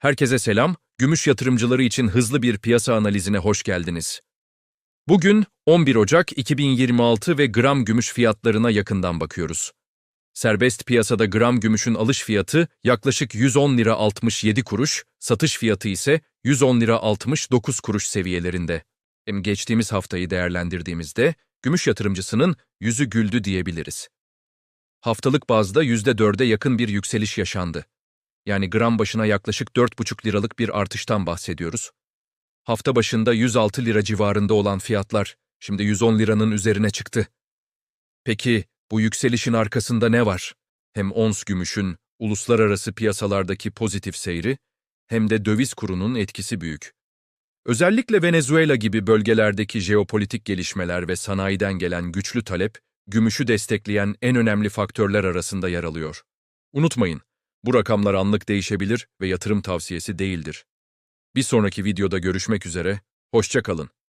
Herkese selam, gümüş yatırımcıları için hızlı bir piyasa analizine hoş geldiniz. Bugün 11 Ocak 2026 ve gram gümüş fiyatlarına yakından bakıyoruz. Serbest piyasada gram gümüşün alış fiyatı yaklaşık 110 lira 67 kuruş, satış fiyatı ise 110 lira 69 kuruş seviyelerinde. Hem geçtiğimiz haftayı değerlendirdiğimizde gümüş yatırımcısının yüzü güldü diyebiliriz. Haftalık bazda %4'e yakın bir yükseliş yaşandı. Yani gram başına yaklaşık 4,5 liralık bir artıştan bahsediyoruz. Hafta başında 106 lira civarında olan fiyatlar şimdi 110 liranın üzerine çıktı. Peki bu yükselişin arkasında ne var? Hem ons gümüşün uluslararası piyasalardaki pozitif seyri hem de döviz kurunun etkisi büyük. Özellikle Venezuela gibi bölgelerdeki jeopolitik gelişmeler ve sanayiden gelen güçlü talep, gümüşü destekleyen en önemli faktörler arasında yer alıyor. Unutmayın, bu rakamlar anlık değişebilir ve yatırım tavsiyesi değildir. Bir sonraki videoda görüşmek üzere, hoşça kalın.